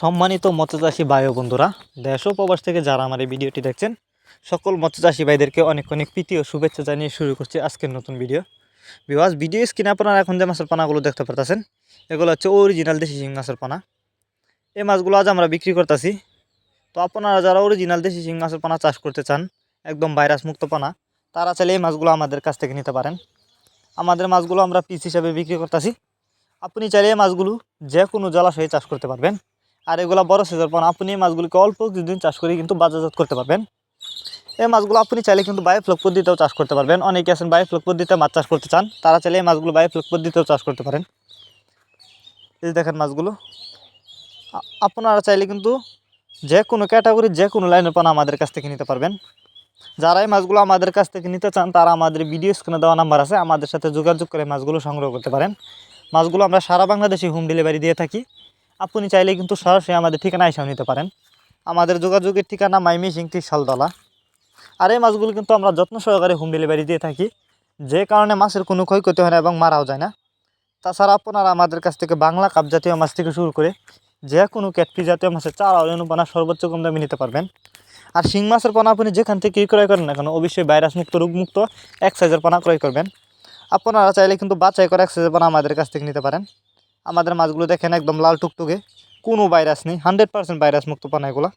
সম্মানিত মৎস্যচাষী ও বন্ধুরা, দেশ ও প্রবাস থেকে যারা আমার এই ভিডিওটি দেখছেন, সকল মৎস্যচাষী ভাইদেরকে অনেক অনেক প্রীতি ও শুভেচ্ছা জানিয়ে শুরু করছি আজকের নতুন ভিডিও। বিবাস ভিডিও স্ক্রিনে আপনারা এখন যে মাছের পানাগুলো দেখতে পারতেছেন, এগুলো হচ্ছে অরিজিনাল দেশি শিং মাছের পানা। এই মাছগুলো আজ আমরা বিক্রি করতেছি। তো আপনারা যারা অরিজিনাল দেশি শিং মাছের পানা চাষ করতে চান, একদম ভাইরাস মুক্ত পানা, তারা চাইলে এই মাছগুলো আমাদের কাছ থেকে নিতে পারেন। আমাদের মাছগুলো আমরা পিস হিসাবে বিক্রি করতেছি। আপনি চাইলে এই মাছগুলো যে কোনো জলাশয়ে চাষ করতে পারবেন। আর এগুলো বড় সাইজের পান আপনি এই মাছগুলিকে অল্প কিছুদিন চাষ করে কিন্তু বাজারজাত করতে পারবেন। এই মাছগুলো আপনি চাইলে কিন্তু বায়োফ্লক পদ্ধতিতেও চাষ করতে পারবেন। অনেকে আছেন বায়োফ্লক পদ্ধতিতে মাছ চাষ করতে চান। তারা চাইলে এই মাছগুলো বায়োফ্লক পদ্ধতিতেও চাষ করতে পারেন। এই দেখেন মাছগুলো। আপনারা চাইলে কিন্তু যে কোনো ক্যাটাগরির যে কোনো লাইনের পানা আমাদের কাছ থেকে নিতে পারবেন। যারা এই মাছগুলো আমাদের কাছ থেকে নিতে চান, তারা আমাদের ভিডিও স্ক্রিনে দেওয়া নাম্বার আছে। আমাদের সাথে যোগাযোগ করে মাছগুলো সংগ্রহ করতে পারেন। মাছগুলো আমরা সারা বাংলাদেশে হোম ডেলিভারি দিয়ে থাকি। আপনি চাইলে কিন্তু সরাসরি আমাদের ঠিকানা এসেও নিতে পারেন। আমাদের যোগাযোগের ঠিকানা মাইমি সিংটি শালদলা আর এই মাছগুলো কিন্তু আমরা যত্ন সহকারে হোম ডেলিভারি দিয়ে থাকি। যে কারণে মাছের কোনো ক্ষয়ক্ষতি হয় না এবং মারাও যায় না। তাছাড়া আপনারা আমাদের কাছ থেকে বাংলা কাপ জাতীয় মাছ থেকে শুরু করে যে কোনো ক্যাটফি জাতীয় মাছের চারা অনুপানা সর্বোচ্চ কম দামে নিতে পারবেন। আর শিং মাছের পানা আপনি যেখান থেকে ক্রয় করেন না কেন, অবশ্যই ভাইরাস মুক্ত রোগমুক্ত এক সাইজের পানা ক্রয় করবেন। আপনারা চাইলে কিন্তু বাছাই করে এক সাইজের পানা আমাদের কাছ থেকে নিতে পারেন। আমাদের মাছগুলো দেখেন একদম লাল টুকটুকে। কোনো ভাইরাস নেই হান্ড্রেড পার্সেন্ট ভাইরাস মুক্ত পানা এগুলো।